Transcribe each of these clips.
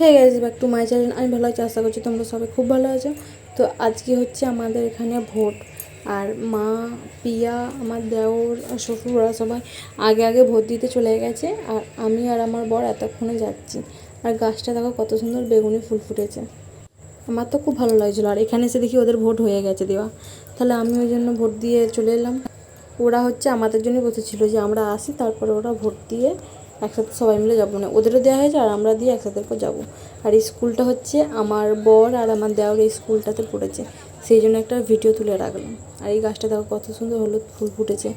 Hey guys back to my channel. আমি ভালো আছি, আশা করছি তোমরা সবাই খুব ভালো আছো। তো আজকে হচ্ছে আমাদের এখানে ভোট। আর মা, পিয়া, আমার দেওর আর শ্বশুর, ওরা সবাই আগে আগে ভোট দিতে চলে গেছে। আর আমি আর আমার বর এতক্ষণে যাচ্ছি। আর গাছটা দেখো কত সুন্দর বেগুনি ফুল ফুটেছে। আমার তো খুব ভালো লাগছিল। আর এখানে এসে দেখি ওদের ভোট হয়ে গেছে, দেওয়া। তাহলে আমি ওই জন্য ভোট দিয়ে চলে এলাম। ওরা হচ্ছে আমাদের জন্যই বসেছিল যে আমরা আসি, তারপরে ওরা ভোট দিয়ে একসাথে সবাই মিলে যাব। না ওদেরও দেওয়া হয়েছে আর আমরা দিয়ে একসাথে করে যাব। আর এই স্কুলটা হচ্ছে আমার বর আর আমার দেওয়ার এই স্কুলটাতে পড়েছে। সেই জন্য একটা ভিডিও তুলে রাখলাম। আর এই গাছটা দেখো কত সুন্দর হলুদ ফুল ফুটেছে।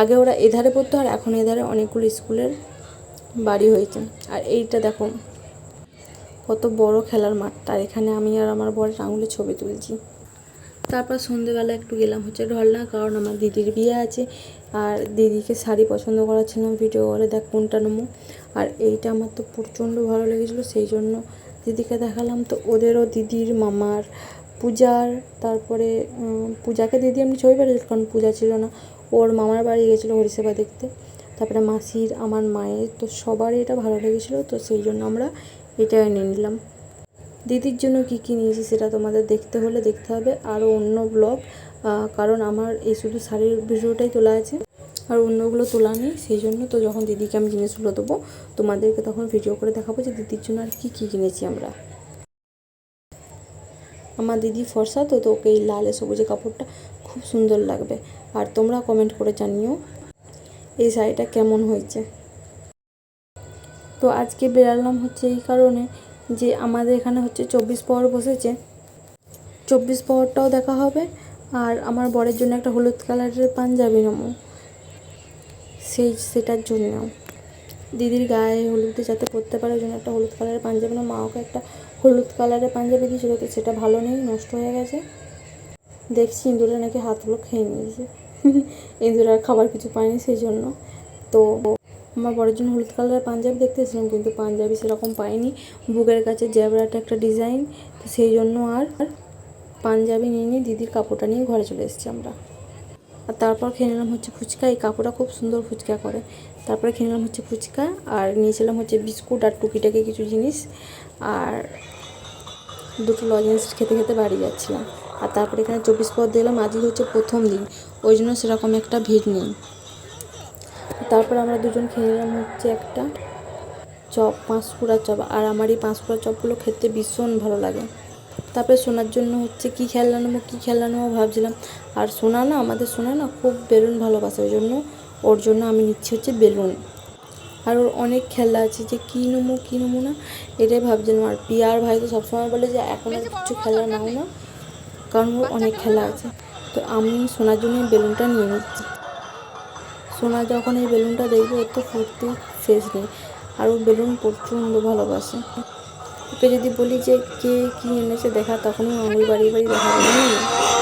আগে ওরা এধারে পড়তো আর এখন এধারে অনেকগুলো স্কুলের বাড়ি হয়েছে। আর এইটা দেখো, কত বড় খেলার মাঠটা এখানে আমি আর আমার বরের আঙুলে ছবি তুলছি। তারপর সন্ধেবেলা একটু গেলাম হচ্ছে ঢলনা, কারণ আমার দিদির বিয়ে আছে। আর দিদিকে শাড়ি পছন্দ করাচ্ছিলাম ভিডিও করে দেখ কোনটা নেব। আর এইটা আমার তো প্রচণ্ড ভালো লেগেছিলো, সেই জন্য দিদিকে দেখালাম। তো ওদেরও দিদির মামার পূজার, তারপরে পূজাকে দিদি আমি ছবি পাঠিয়েছিল কারণ পূজা ছিল না। ওর মামার বাড়ি গেছিল হরিসেবা দেখতে। তারপরে মাসির, আমার মায়ের, তো সবারই এটা ভালো লেগেছিলো। তো সেই জন্য আমরা এটা এনে নিলাম। দিদির জন্য কি কি নিয়েছি সেটা তোমাদের দেখতে হলে দেখতে হবে। আরও অন্য ব্লগ কারণ আমার এই শুধু শাড়ির ভিডিওটাই তোলা আছে। আর অন্যগুলো তোলা নেই, সেই জন্য তো যখন দিদিকে আমি জিনিসগুলো দেবো, তোমাদেরকে তখন ভিডিও করে দেখাবো যে দিদির জন্য আর কী কী কিনেছি আমরা। আমার দিদি ফর্সা, তো তো ওকে এই লালে সবুজে কাপড়টা খুব সুন্দর লাগবে। আর তোমরা কমেন্ট করে জানিও এই শাড়িটা কেমন হয়েছে। তো আজকে বেরালাম হচ্ছে এই কারণে। যে আমাদের এখানে হচ্ছে চব্বিশ পাওয়ার বসেছে। চব্বিশ পাওয়ারটাও দেখা হবে। আর আমার বরের জন্য একটা হলুদ কালারের পাঞ্জাবি নেব। সেই, সেটার জন্য। দিদির গায়ে হলুদে যাতে পরতে পারে, ওই জন্য একটা হলুদ কালারের পাঞ্জাবি না মা ওকে একটা হলুদ কালারের পাঞ্জাবি দিয়েছিল, তো সেটা ভালো নেই, নষ্ট হয়ে গেছে। দেখছি ইঁদুরে নাকি হাতগুলো খেয়ে নিয়েছে। আর খাবার কিছু পায়নি, সেই জন্য। তো আমার বড়ের জন্য হলুদ কালারের পাঞ্জাবি দেখতে এসেছিলাম কিন্তু পাঞ্জাবি সেরকম পাইনি। বুকের কাছে জ্যাবরাটা একটা ডিজাইন, তো সেই জন্য আর পাঞ্জাবি নিয়ে নিয়ে দিদির কাপড়টা নিয়ে ঘরে চলে এসেছি আমরা। আর তারপর খেয়ে নিলাম হচ্ছে ফুচকা, এই কাপড়টা খুব সুন্দর ফুচকা করে। তারপরে খেয়ে নিলাম হচ্ছে ফুচকা, আর নিয়েছিলাম হচ্ছে বিস্কুট আর টুকিটাকি কিছু জিনিস। আর দুটো লজেন্স খেতে খেতে বাড়ি যাচ্ছিলাম। আর তারপরে এখানে চব্বিশ পর দিলাম, আজই হচ্ছে প্রথম দিন, ওই জন্য সেরকম একটা ভিড় নেই। তারপর আমরা দুজন খেয়ে নিলাম হচ্ছে একটা চপ, পাঁশকুড়া চপ। আর আমার এই পাঁশকুড়া চপগুলো খেতে ভীষণ ভালো লাগে। তারপরে সোনার জন্য হচ্ছে কী খেলনা নেব, কী খেলনা নেব ভাবছিলাম। আর সোনা না, আমাদের সোনা না খুব বেলুন ভালোবাসে, ওই জন্য ওর জন্য আমি নিচ্ছি হচ্ছে বেলুন। আর ওর অনেক খেলা আছে যে কী নেব কী নেব না, এটাই ভাবছিলাম। আর পিয়ার ভাই তো সবসময় বলে যে এখন আর কিছু খেলা নাও না, কারণ ওর অনেক খেলা আছে। তো আমি সোনার জন্য বেলুনটা নিয়ে নিচ্ছি। সোনা, যখন এই বেলুনটা দেখবে, ওর তো ফুর্তি শেষ নেই। আর ও বেলুন প্রচণ্ড ভালোবাসে। ওকে যদি বলি যে কে কী এনেছে দেখা, তখনই আমি বাড়ি বাড়ি দেখা যাবে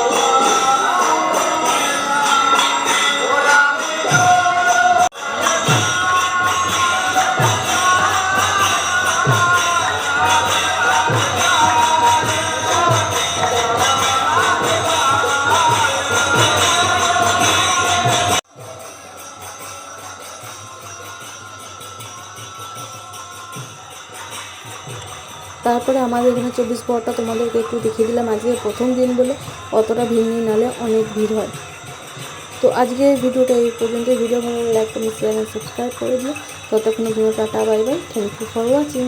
তারপরে আমাদের এখানে চব্বিশ পরটা তোমাদেরকে একটু দেখিয়ে দিলাম। আজকে প্রথম দিন বলে অতটা ভিড় নালে অনেক ভিড় হয়। তো আজকে ভিডিওটা এই পর্যন্ত ভিডিও ভালো লাইক কমেন্ট শেয়ার সাবস্ক্রাইব করে দিও। ততক্ষণ জন্য tata, bye bye. Thank you for watching